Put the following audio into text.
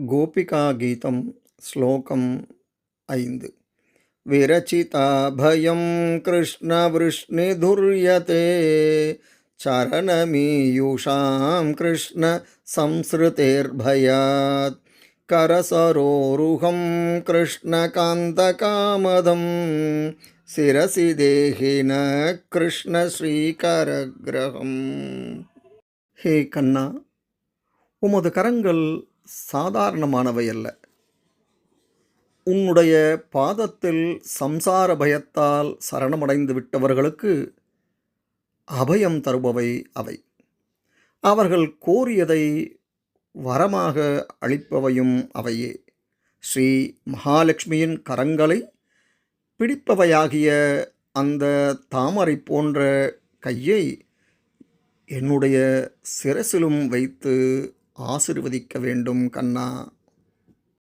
கோபிகாகீதம் ஸ்லோகம் ஐந்து. விரச்சிதாபயம் கிருஷ்ணவிருஷ்ணிதுர்யதே சரணமீயூஷாம் கிருஷ்ண சம்ஸ்ருதேர்பயாத் கரசரோருகம் கிருஷ்ணகாந்தகாமதம் சிரசி தேகின கிருஷ்ணஸ்ரீகரகிரகம் ஹே கண்ணா உமது கரங்கள் சாதாரணமானவை அல்ல. உன்னுடைய பாதத்தில் சம்சார பயத்தால் சரணமடைந்து விட்டவர்களுக்கு அபயம் தருபவை அவை. அவர்கள் கோரியதை வரமாக அளிப்பவையும் அவையே. ஸ்ரீ மகாலட்சுமியின் கரங்களை பிடிப்பவையாகிய அந்த தாமரை போன்ற கையை என்னுடைய சிரசிலும் வைத்து ஆசிர்வதிக்க வேண்டும் கண்ணா.